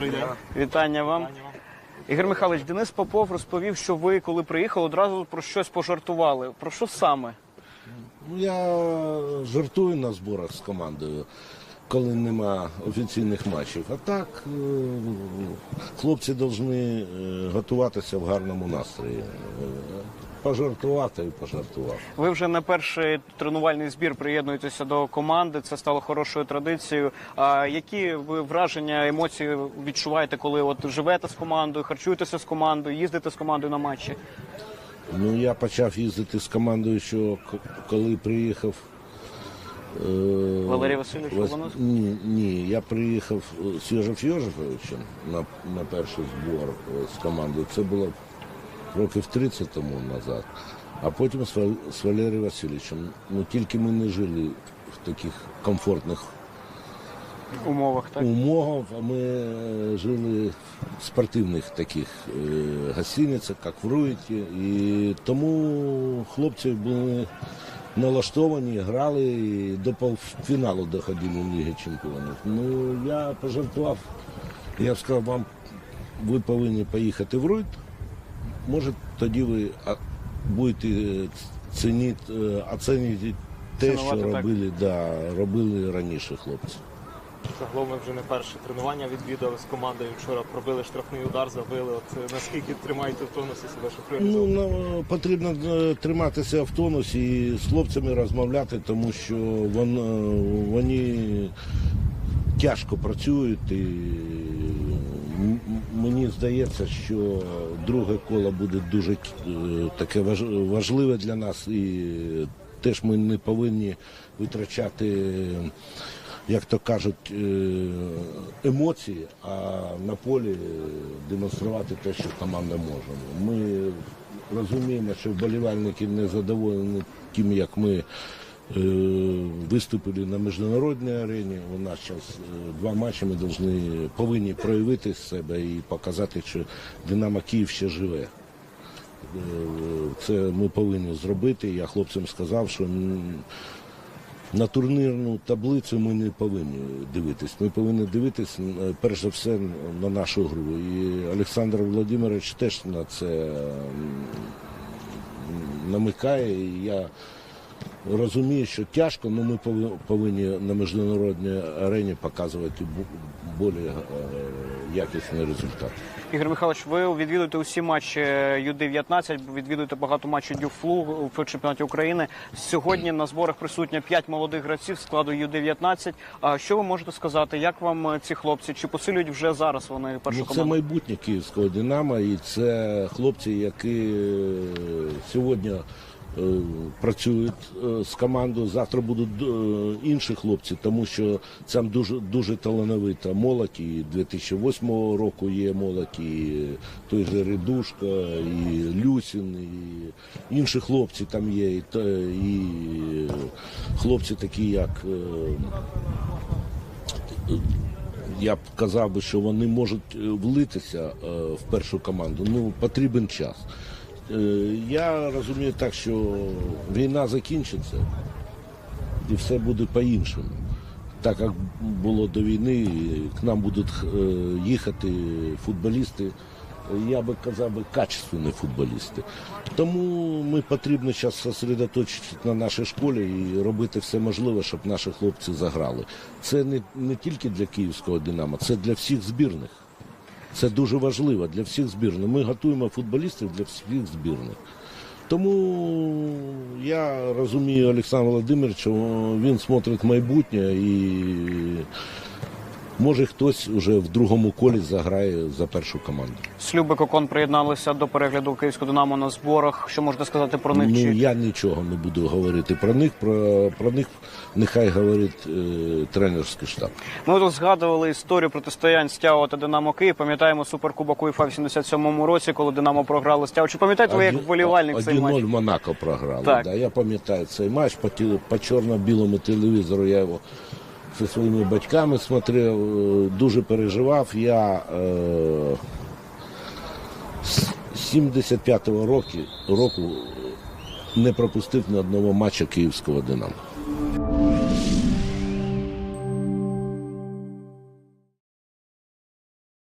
Добрий день. Вітання вам. Вітання вам. Ігор Михайлович, Денис Попов розповів, що ви, коли приїхали, одразу про щось пожартували. Про що саме? Ну, я жартую на зборах з командою, коли нема офіційних матчів. А так е, хлопці повинні е, готуватися в гарному настрої. Пожартувати і пожартував. Ви вже на перший тренувальний збір приєднуєтеся до команди. Це стало хорошою традицією. А які ви враження, емоції відчуваєте, коли от живете з командою, харчуєтеся з командою, їздите з командою на матчі? Ну, я почав їздити з командою, що коли приїхав. е, Валерій Васильович Вас- Ні, ні, я приїхав е, з Йожеф Йожефовичем на, на перший збор е, з командою. Це було років 30 тому назад. А потім з, Вал- Валерієм Васильовичем. Ну тільки ми не жили в таких комфортних Умовах так умовах, а ми е, жили в спортивних таких е, гостиницях, як в Руїті. І тому хлопці були налаштовані, грали і до півфіналу доходили в Ліги Чемпіонів. Ну, я пожартував, я б сказав, вам ви повинні поїхати в Руйт. Може, тоді ви будете цінити, е, оцінити те, Цінувати, що так. робили, да, робили раніше хлопці. Загалом ми вже не перше тренування відвідали з командою. Вчора пробили штрафний удар, забили. От е, наскільки тримаєте в тонусі себе, щоб Ну, ну, потрібно е, триматися в тонусі і з хлопцями розмовляти, тому що вон, е, вони тяжко працюють і мені здається, що друге коло буде дуже е, таке важ- важливе для нас і теж ми не повинні витрачати. Як то кажуть, е, емоції, а на полі демонструвати те, що команда може. Ми розуміємо, що вболівальники не задоволені тим, як ми е, виступили на міжнародній арені. У нас зараз два матчі ми повинні, повинні проявити себе і показати, що Динамо Київ ще живе. Е, Це ми повинні зробити. Я хлопцям сказав, що на турнірну таблицю ми не повинні дивитись. Ми повинні дивитись е, перш за все на нашу гру. І Олександр Володимирович теж на це намикає. І я розумію, що тяжко, але ми пови- повинні на міжнародній арені показувати більш якісний результат. Ігор Михайлович, ви відвідуєте усі матчі Ю-19, відвідуєте багато матчів Дюфлу в чемпіонаті України. Сьогодні на зборах присутня 5 молодих гравців складу Ю-19. А що ви можете сказати? Як вам е, ці хлопці? Чи посилюють вже зараз вони першу Ну, це майбутнє київського Динамо, і це хлопці, які е, сьогодні е, працюють е, з командою. Завтра будуть е, інші хлопці, тому що там дуже дуже талановита молодь. І 2008 року є молодь, і той же Редушка, і Люсін, і інші хлопці там є, і, і хлопці такі, як. е, я б казав би, що вони можуть е, влитися е, в першу команду. Ну, потрібен час. Е, Я розумію так, що війна закінчиться і все буде по-іншому. Так як було до війни, к нам будуть е, їхати футболісти, я би казав качественні футболісти. Тому ми потрібно зараз зосередоточитися на нашій школі і робити все можливе, щоб наші хлопці заграли. Це не, не тільки для київського Динамо, це для всіх збірних. Це дуже важливо для всіх збірних. Ми готуємо футболістів для всіх збірних. Тому я розумію Олександра Володимировича, він смотрить майбутнє і може хтось вже в другому колі заграє за першу команду. Слюби Кокон приєдналися до перегляду київського Динамо на зборах. Що можете сказати про них? Ну Чи я нічого не буду говорити про них. Про, про них нехай говорить е, тренерський штаб. ми тут згадували історію протистоянь Стяго та Динамо Київ. Пам'ятаємо суперкубок УЄФА в 87-му році, коли Динамо програло Стяго. Чи пам'ятаєте ви як вболівальник цей матч? 1-0 Монако програли. Так. Да, я пам'ятаю цей матч по, по чорно-білому телевізору. Я його зі своїми батьками смотрел, е, дуже переживав. Я е, з 75-го року, року не пропустив ні одного матча київського Динамо.